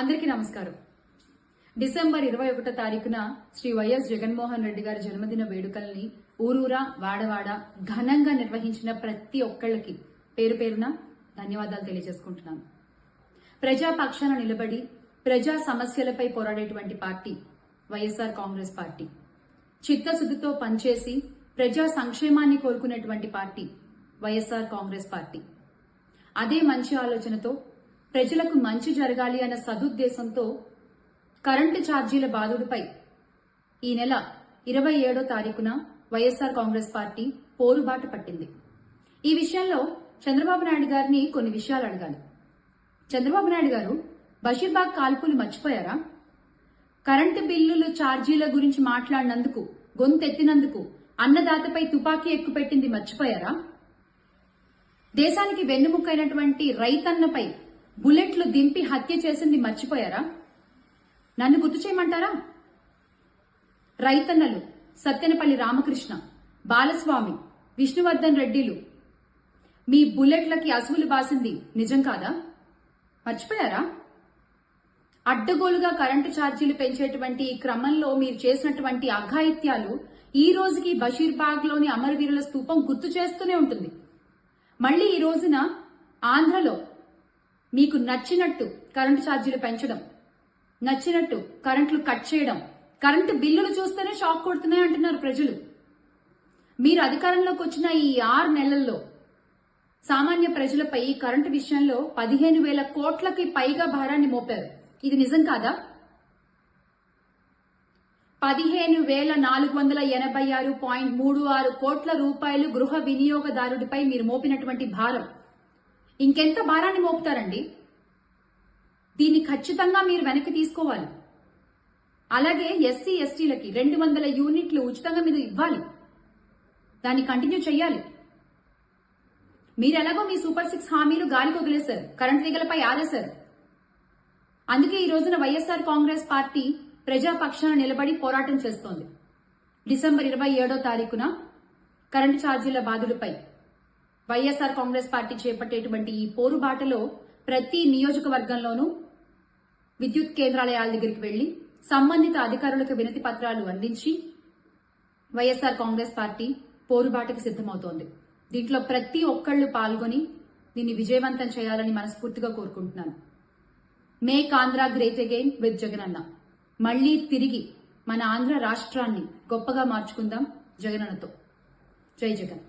అందరికీ నమస్కారం. డిసెంబర్ ఇరవై ఒకటో తారీఖున శ్రీ వైఎస్ జగన్మోహన్ రెడ్డి గారి జన్మదిన వేడుకల్ని ఊరూరా వాడవాడ ఘనంగా నిర్వహించిన ప్రతి ఒక్కళ్ళకి పేరు పేరున ధన్యవాదాలు తెలియజేసుకుంటున్నాను. ప్రజాపక్షాన నిలబడి ప్రజా సమస్యలపై పోరాడేటువంటి పార్టీ వైఎస్ఆర్ కాంగ్రెస్ పార్టీ. చిత్తశుద్ధితో పనిచేసి ప్రజా సంక్షేమాన్ని కోరుకునేటువంటి పార్టీ వైఎస్ఆర్ కాంగ్రెస్ పార్టీ. అదే మంచి ఆలోచనతో ప్రజలకు మంచి జరగాలి అన్న సదుద్దేశంతో కరెంటు ఛార్జీల బాధుడిపై ఈ నెల ఇరవై ఏడో తారీఖున వైఎస్ఆర్ కాంగ్రెస్ పార్టీ పోరుబాట పట్టింది. ఈ విషయంలో చంద్రబాబు నాయుడు గారిని కొన్ని విషయాలు అడగాలి. చంద్రబాబు నాయుడు గారు బషీర్బాగ్ కాల్పులు మర్చిపోయారా? కరెంటు బిల్లులు ఛార్జీల గురించి మాట్లాడినందుకు గొంతెత్తినందుకు అన్నదాతపై తుపాకీ ఎక్కుపెట్టింది మర్చిపోయారా? దేశానికి వెన్నుముక్కైనటువంటి రైతన్నపై బుల్లెట్లు దింపి హత్య చేసింది మర్చిపోయారా? నన్ను గుర్తు చేయమంటారా? రైతన్నలు సత్యనపల్లి రామకృష్ణ బాలస్వామి విష్ణువర్ధన్ రెడ్డిలు మీ బుల్లెట్లకి అసువులు బాసింది నిజం కాదా? మర్చిపోయారా? అడ్డగోలుగా కరెంటు ఛార్జీలు పెంచేటువంటి ఈ క్రమంలో మీరు చేసినటువంటి అఘాయిత్యాలు ఈ రోజుకి బషీర్బాగ్లోని అమరవీరుల స్తూపం గుర్తు చేస్తూనే ఉంటుంది. మళ్ళీ ఈ రోజున ఆంధ్రలో మీకు నచ్చినట్టు కరెంటు ఛార్జీలు పెంచడం నచ్చినట్టు కరెంట్లు కట్ చేయడం కరెంటు బిల్లులు చూస్తేనే షాక్ కొడుతున్నాయి అంటున్నారు ప్రజలు. మీరు అధికారంలోకి వచ్చిన ఈ ఆరు నెలల్లో సామాన్య ప్రజలపై ఈ కరెంటు విషయంలో పదిహేను వేల కోట్లకి పైగా భారాన్ని మోపారు. ఇది నిజం కాదా? పదిహేను వేల నాలుగు వందల ఎనభై ఆరు పాయింట్ మూడు ఆరు కోట్ల రూపాయలు గృహ వినియోగదారుడిపై మీరు మోపినటువంటి భారం ఇంకెంత భారాన్ని మోపుతారండి? దీన్ని ఖచ్చితంగా మీరు వెనక్కి తీసుకోవాలి. అలాగే ఎస్సీ ఎస్టీలకి రెండు వందల యూనిట్లు ఉచితంగా మీరు ఇవ్వాలి. దాన్ని కంటిన్యూ చేయాలి మీరు ఎలాగో మీ సూపర్ సిక్స్ హామీలు గాలికి వదిలేశారు కరెంట్ తీగలపై ఆదేశారు అందుకే ఈ రోజున వైఎస్ఆర్ కాంగ్రెస్ పార్టీ ప్రజాపక్షాన నిలబడి పోరాటం చేస్తోంది. డిసెంబర్ ఇరవై ఏడో తారీఖున కరెంటు ఛార్జీల బాధులపై వైఎస్ఆర్ కాంగ్రెస్ పార్టీ చేపట్టేటువంటి ఈ పోరుబాటలో ప్రతి నియోజకవర్గంలోనూ విద్యుత్ కేంద్రాలయాల దగ్గరికి వెళ్ళి సంబంధిత అధికారులకు వినతి పత్రాలు అందించి వైఎస్ఆర్ కాంగ్రెస్ పార్టీ పోరుబాటకు సిద్దమవుతోంది దీంట్లో ప్రతి ఒక్కళ్ళు పాల్గొని దీన్ని విజయవంతం చేయాలని మనస్ఫూర్తిగా కోరుకుంటున్నాను. Make Andhra great again with Jagananna. మళ్ళీ తిరిగి మన ఆంధ్ర రాష్ట్రాన్ని గొప్పగా మార్చుకుందాం జగనన్నతో. జై జగన్.